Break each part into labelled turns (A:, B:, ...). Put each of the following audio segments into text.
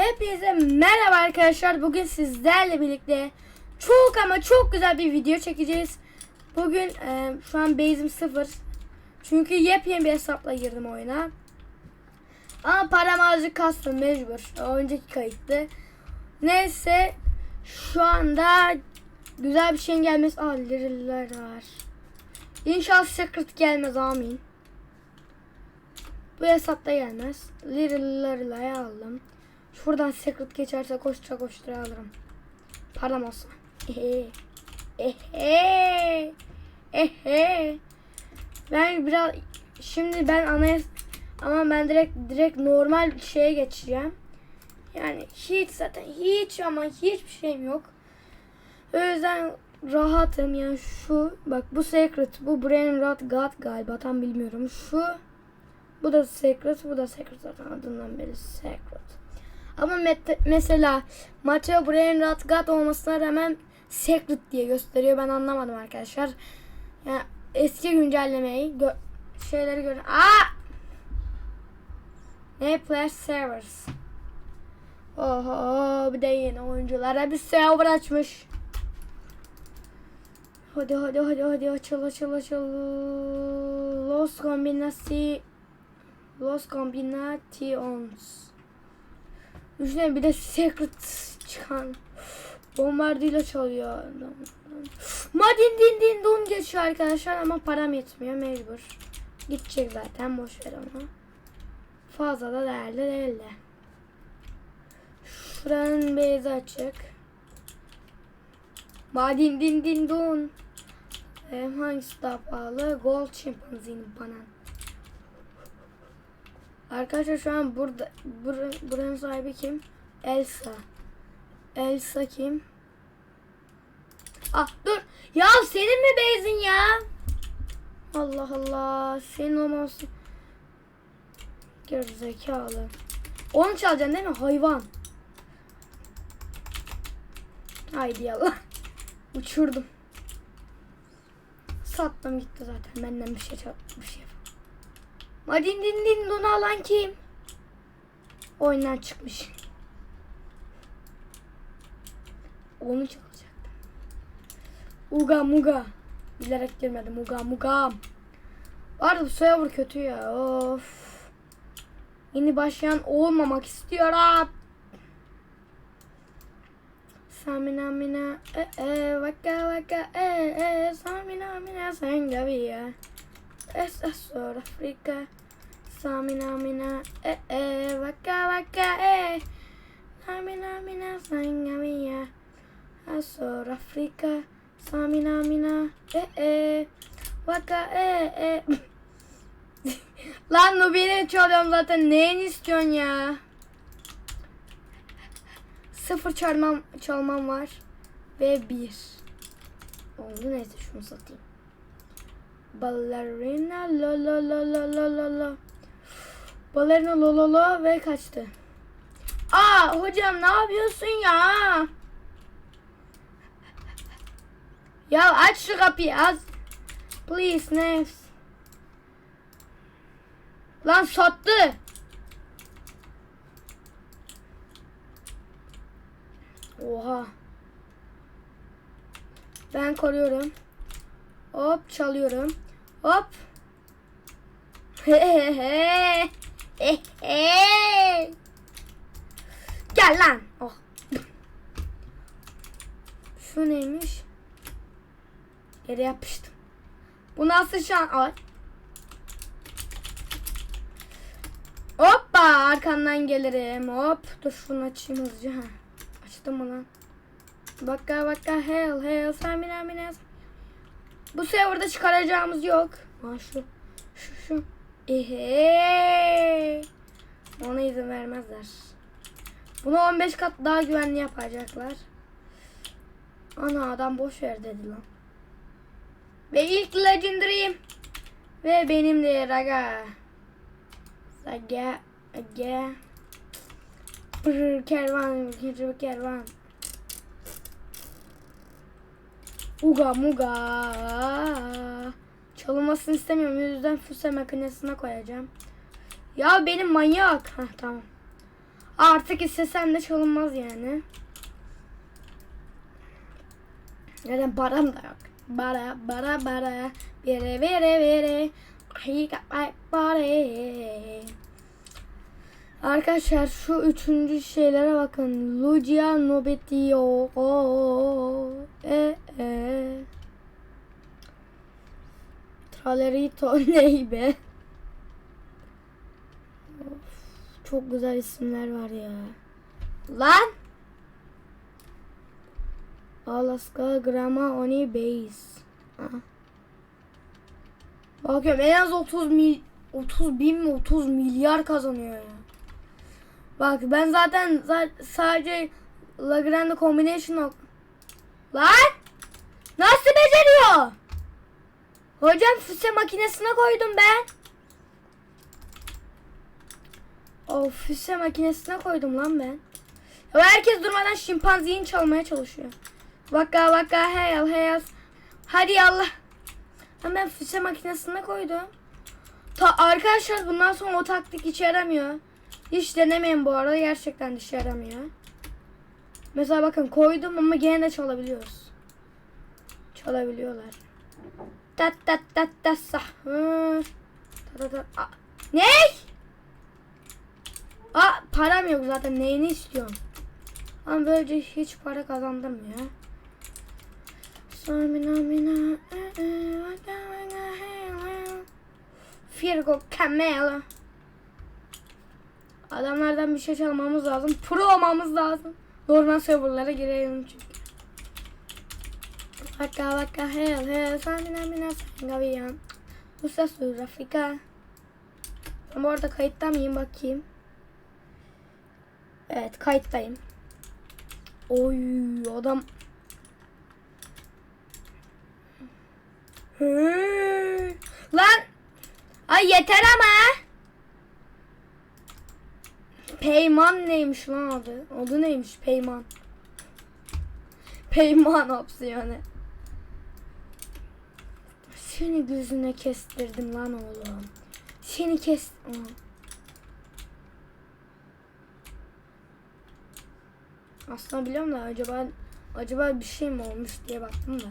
A: Hepinize merhaba arkadaşlar. Bugün sizlerle birlikte çok ama çok güzel bir video çekeceğiz. Bugün e, şu an base'im sıfır. Çünkü yepyeni bir hesapla girdim oyuna. Ama param azıcık kastım mecbur. O önceki kayıttı. Neyse şu anda güzel bir şeyin gelmesi. Aa liriler var. İnşallah secret gelmez amin. Bu hesapta gelmez. Lirilerle aldım. Şuradan secret geçerse koştura koştura alırım. Param olsa. Ehe. Ehe. Ehe. Ben biraz şimdi ben anayas ama ben direkt direkt normal şeye geçeceğim. Yani hiç zaten hiç ama hiçbir şeyim yok. O yüzden rahatım yani şu bak bu secret bu brain rot god galiba tam bilmiyorum şu bu da secret bu da secret zaten adından beri secret. Ama mesela Mateo Brain Rot God olmasına rağmen Secret diye gösteriyor. Ben anlamadım arkadaşlar. Yani eski güncellemeyi gö- şeyleri gör. Aa! Ne Flash Servers. Oho bir de yeni oyunculara bir server açmış. Hadi hadi hadi hadi açıl açıl açıl. Los Combinasi Los Combinations. Düşünün bir de Secret çıkan. Bombardıyla çalıyor. Madin din din don geçiyor arkadaşlar ama param yetmiyor mecbur. Gidecek zaten boş ver ama. Fazla da değerli değil de. Şuranın beyzi açık. Madin din din don. Ee, hangisi daha pahalı? Gold Chimpanzee'nin bana. Arkadaşlar şu an burada bur, buranın sahibi kim? Elsa. Elsa kim? Ah dur. Ya senin mi benzin ya? Allah Allah. Senin olmasın. Gerizekalı. Onu çalacaksın değil mi? Hayvan. Haydi yallah. Uçurdum. Sattım gitti zaten. Benden bir şey çal bir şey. Madin din din donu alan kim? Oyundan çıkmış. Onu çalacaktım. Uga muga. Bilerek girmedim. Uga muga. Var bu server kötü ya. Of. Yeni başlayan olmamak istiyorum. Samina mina e e vaka vaka e e samina mina sengavia es es Sur Afrika samina mina e e vaka vaka e samina mina sengavia es Sur Afrika samina mina e e vaka e e Lan Nubi'ni çalıyorum zaten neyini istiyorsun ya? Sıfır çalmam, çalmam var. Ve bir. Oldu neyse şunu satayım. Ballerina lo lo lo lo lo lo lo. Ballerina lo lo lo ve kaçtı. Aa hocam ne yapıyorsun ya? Ya aç şu kapıyı az. Please next. Lan sattı. Oha. Ben koruyorum. Hop çalıyorum. Hop. Hehehe. Hehe. Gel lan. Oh. Şu neymiş? Yere yapıştım. Bu nasıl şan? Ay. Hoppa arkandan gelirim. Hop. Dur şunu açayım hızlıca. Ha. Açtım mı lan? Bakka bakka hell hell samina mina. Bu serverda çıkaracağımız yok. Ha şu. Şu şu. Ehe. Ona izin vermezler. Bunu 15 kat daha güvenli yapacaklar. Ana adam boş ver dedi lan. Ve ilk legendary'im. Ve benim de raga. Saga. Aga. Brr, kervan. kervan. Uga muga. Çalınmasını istemiyorum. O yüzden füse makinesine koyacağım. Ya benim manyak. Hah tamam. Artık istesem de çalınmaz yani. Neden param da yok. Bara bara bara vere vere vere He got my body. Arkadaşlar şu üçüncü şeylere bakın. Lucia Nobetio. E e. Tralerito ney be? Of, çok güzel isimler var ya. Lan! Alaska Grama Oni Base. Aha. Bakıyorum en az 30 mil 30 bin mi 30 milyar kazanıyor ya. Bak ben zaten za- sadece Lagrange Combination Lan! Nasıl beceriyor? Hocam füze makinesine koydum ben. O füze makinesine koydum lan ben. Ya herkes durmadan şimpanzeyi çalmaya çalışıyor. Vaka vaka heyal heyal. Hadi yallah. Ama ben füze makinesine koydum. Ta arkadaşlar bundan sonra o taktik işe yaramıyor. Hiç denemeyin bu arada gerçekten işe yaramıyor. Mesela bakın koydum ama gene de çalabiliyoruz. Çalabiliyorlar. Sah. Hı. Tat tat tat. Aa, Ne? Aa param yok zaten neyini istiyorum. Ama böylece hiç para kazandırmıyor. Samina mina Firgo Camelo Adamlardan bir şey çalmamız lazım. Pro olmamız lazım. Normal serverlara girelim çünkü. Vaka vaka hell hell Samina mina Sangaviyan Usta Surafika Ben bu arada kayıtta mıyım bakayım. Evet kayıttayım. Oy adam Hı. Lan Ay yeter ama Peyman neymiş lan adı? Adı neymiş Peyman? Peyman opsiyonu. Seni gözüne kestirdim lan oğlum. Seni kes... Aslında biliyorum da acaba acaba bir şey mi olmuş diye baktım da.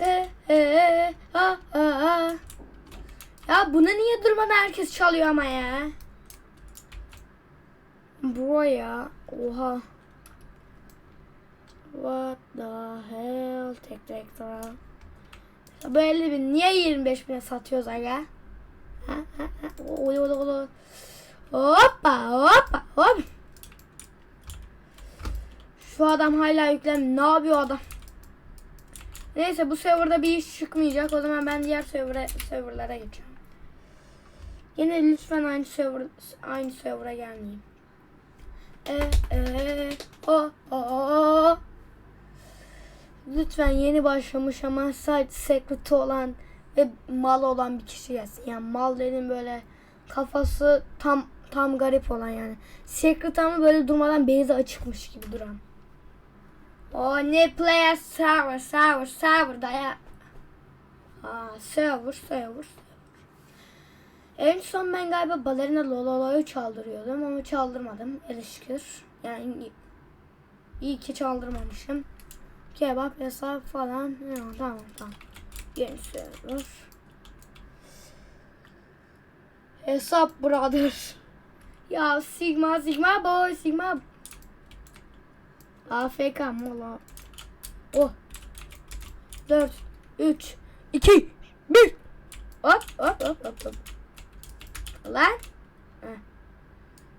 A: E e e a a a. Ya bunu niye durmadan herkes çalıyor ama ya? Bro ya. Oha. What the hell? Tek tek tek. 50 bin niye 25 bine satıyoruz aga? Oy, oy, oy. Hoppa hoppa hop. Şu adam hala yüklen. Ne yapıyor adam? Neyse bu serverda bir iş çıkmayacak. O zaman ben diğer server'a, serverlara geçiyorum. Yine lütfen aynı server aynı server'a gelmeyin. E e Lütfen yeni başlamış ama sadece secret'i olan ve mal olan bir kişi gelsin. Yani mal dedim böyle kafası tam tam garip olan yani. Secret ama böyle durmadan beyzi açıkmış gibi duran. O ne player server server server daya. Aa server server. En son ben galiba balerina Lololo'yu çaldırıyordum ama çaldırmadım. Şükür. Yani iyi ki çaldırmamışım. Kebap hesap falan. Ya, tamam tamam. Yeni. Hesap brother. Ya Sigma Sigma boy Sigma. AFK mola. Oh. 4 3 2 1 Hop hop hop hop hop. Lan.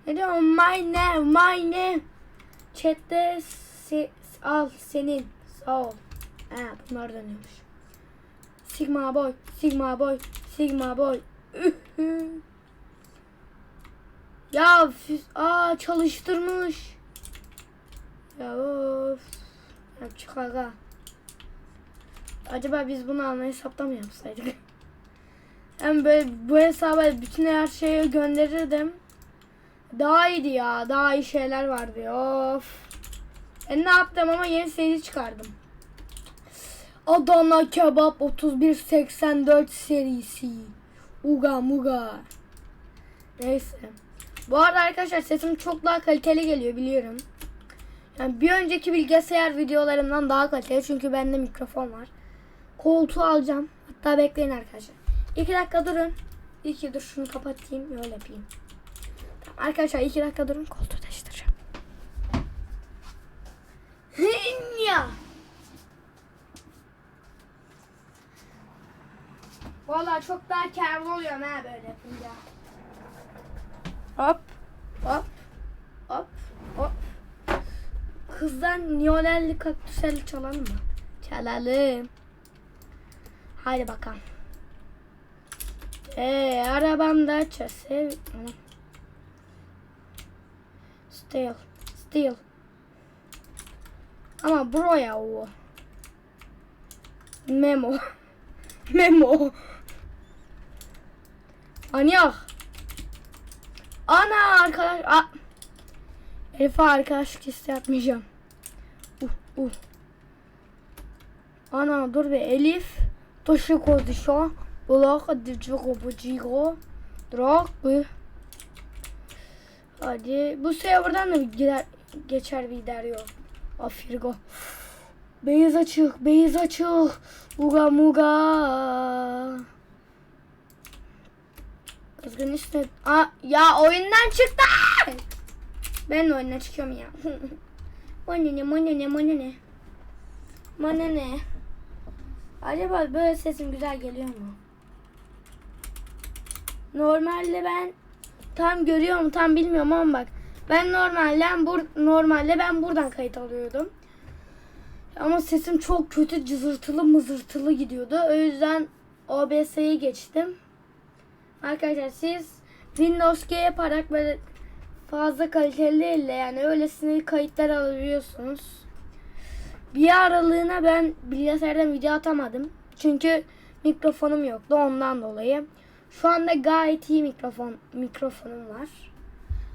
A: Diyor? My name, my name. Chat'te se, al senin. Sağ ol. Ha bunlar dönüyormuş. Sigma boy, Sigma boy, Sigma boy. Ya füz, aa çalıştırmış. Ya of. Ya çık aga. Acaba biz bunu ana hesapta mı yapsaydık? Hem böyle bu hesaba bütün her şeyi gönderirdim. Daha iyiydi ya. Daha iyi şeyler vardı. Of. Ben ne yaptım ama yeni seri çıkardım. Adana Kebap 3184 serisi. Uga muga. Neyse. Bu arada arkadaşlar sesim çok daha kaliteli geliyor biliyorum. Yani bir önceki bilgisayar videolarımdan daha kaliteli çünkü bende mikrofon var. Koltuğu alacağım. Hatta bekleyin arkadaşlar. İki dakika durun. İki dur şunu kapatayım öyle yapayım. Tamam, arkadaşlar iki dakika durun koltuğu değiştireceğim. Ya. Vallahi çok daha kârlı oluyorum ha böyle yapınca. Hop hop hop hop. Kızdan Niyonelli kaktüseli çalalım mı? Çalalım. Haydi bakalım. Eee arabamda çösev. Still. Still. Ama buraya o. Memo. Memo. Manyak. Ana arkadaş. A Elif'e arkadaşlık isteği atmayacağım. Uh, uh. Ana dur be Elif. Toşı koduşa. Bulak diciro buciro. Drak bu. Hadi bu serverdan da gider, geçer bir gider yok. Afirgo. Beyaz açık, beyaz açık. Muga muga. Kızgın işte. Aa, ya oyundan çıktı. Ben oyundan çıkıyorum ya. Bana ne, bana ne, bana ne. Bana ne. Acaba böyle sesim güzel geliyor mu? Normalde ben tam görüyorum tam bilmiyorum ama bak ben normalde bur normalde ben buradan kayıt alıyordum. Ama sesim çok kötü cızırtılı mızırtılı gidiyordu. O yüzden OBS'ye geçtim. Arkadaşlar siz Windows G yaparak böyle fazla kaliteli de yani öylesine kayıtlar alabiliyorsunuz. Bir aralığına ben bilgisayardan video atamadım. Çünkü mikrofonum yoktu ondan dolayı. Şu anda gayet iyi mikrofon mikrofonum var.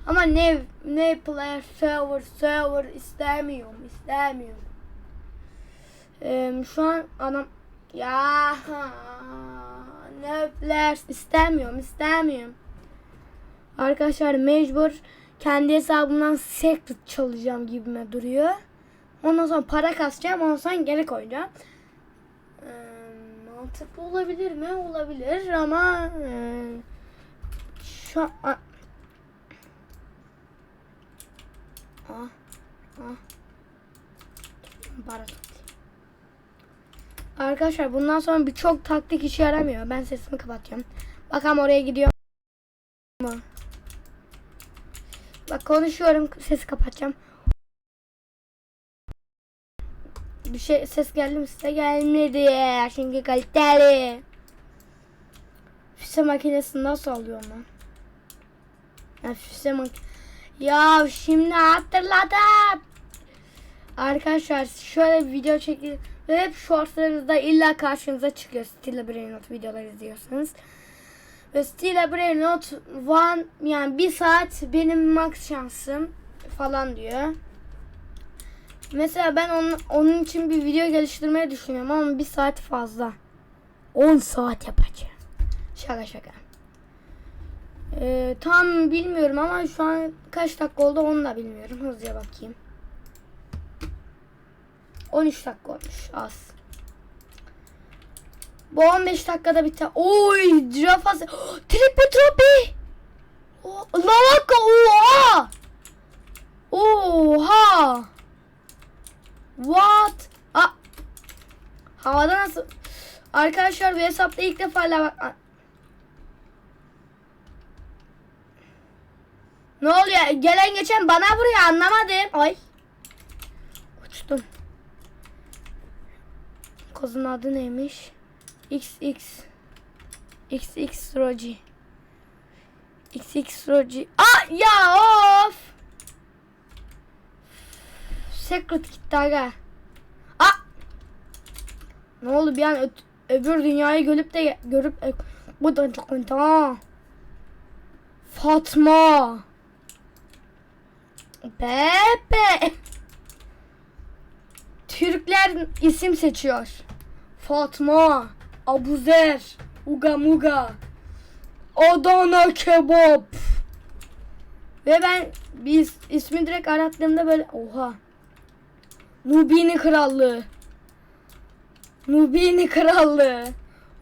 A: Ama ne ne player server server istemiyorum istemiyorum. Ee, şu an adam ya ne player istemiyorum istemiyorum. Arkadaşlar mecbur kendi hesabımdan secret çalacağım gibime duruyor. Ondan sonra para kasacağım ondan sonra geri koyacağım. Ee, mantıklı olabilir mi? Olabilir ama e, şu an ah, ah, toplayayım. Arkadaşlar bundan sonra birçok taktik işe yaramıyor. Ben sesimi kapatıyorum. Bakalım oraya gidiyor mu? Bak konuşuyorum sesi kapatacağım. Bir şey ses geldi mi size gelmedi. Çünkü kaliteli. Füze makinesini nasıl alıyorum lan? Ya füze mak Ya şimdi hatırladım. Arkadaşlar şöyle bir video çekip ve hep shortslarınızda illa karşınıza çıkıyor. Stila Brain Not videolar izliyorsanız. Ve Stila Brain Not one yani bir saat benim max şansım falan diyor. Mesela ben onun, onun için bir video geliştirmeyi düşünüyorum ama bir saat fazla. 10 saat yapacağım. Şaka şaka. Ee, tam bilmiyorum ama şu an kaç dakika oldu onu da bilmiyorum. Hızlıca bakayım. 13 dakika olmuş az. Bu 15 dakikada biter. Oy cirafası. Triple tropi. Lavaka oha. Oha. What? Aa, havada nasıl? Arkadaşlar bu hesapta ilk defa lava... Ne oluyor? Gelen geçen bana vuruyor anlamadım. Ay. Uçtum. Kozun adı neymiş? XX. XX Roji. XX Roji. Aa ya of. Secret gitti aga. Aa! Ne oldu bir an öbür dünyayı görüp de görüp e, bu da çok ha. Fatma. Bebe. Türkler isim seçiyor. Fatma, Abuzer, Uga Muga, Adana Kebap. Ve ben biz ismi direkt arattığımda böyle oha. Nubini Krallığı. Nubini Krallığı.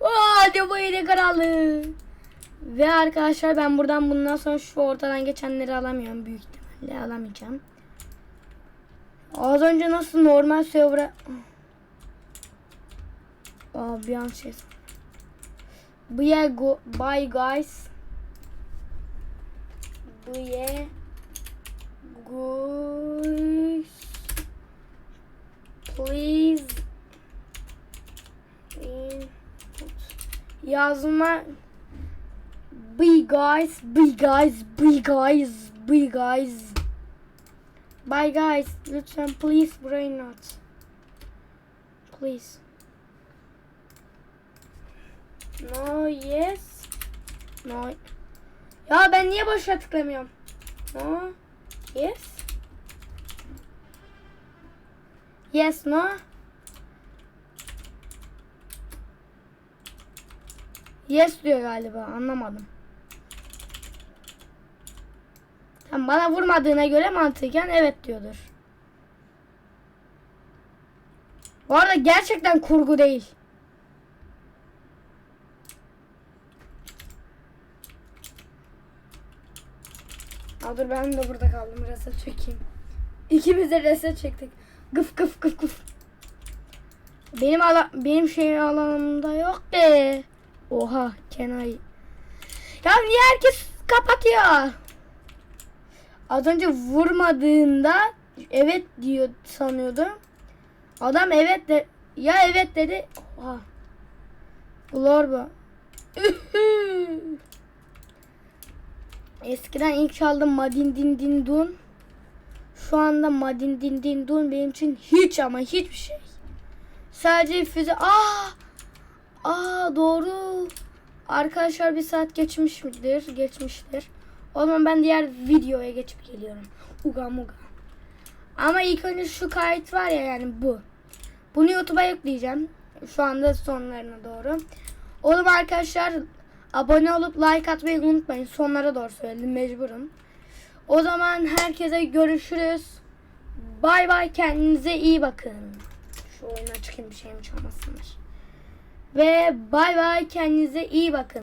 A: Aa, Nubini Krallığı. Ve arkadaşlar ben buradan bundan sonra şu ortadan geçenleri alamıyorum. Büyük alamayacağım. Az önce nasıl normal server'a... Aa bir an şey... Bye, go, bye guys. Bye guys. Please. Yazma Bye guys, bye guys, bye guys, bye guys. Bye guys, lütfen please brain not. Please. No, yes. No. Ya ben niye boşa tıklamıyorum? No. Yes. Yes, no. Yes diyor galiba. Anlamadım. Tam bana vurmadığına göre mantıken evet diyordur. Bu arada gerçekten kurgu değil. Aa, dur ben de burada kaldım. Reset çekeyim. İkimiz de reset çektik. Gıf gıf gıf gıf. Benim ala benim şey alanımda yok ki. Oha Kenay. Ya niye herkes kapatıyor? Az önce vurmadığında evet diyor sanıyordum. Adam evet de ya evet dedi. Oha. Glorbo. Eskiden ilk çaldığım Madin Din Din Dun. Şu anda Madin Din Din Dun benim için hiç ama hiçbir şey. Sadece füze. Aa! Aa doğru. Arkadaşlar bir saat geçmiş midir? Geçmiştir. O zaman ben diğer videoya geçip geliyorum. Uga muga. Ama ilk önce şu kayıt var ya yani bu. Bunu YouTube'a yükleyeceğim. Şu anda sonlarına doğru. Oğlum arkadaşlar abone olup like atmayı unutmayın. Sonlara doğru söyledim mecburum. O zaman herkese görüşürüz. Bay bay kendinize iyi bakın. Şu oyuna çıkayım bir şeyimi çalmasınlar. Ve bay bay kendinize iyi bakın.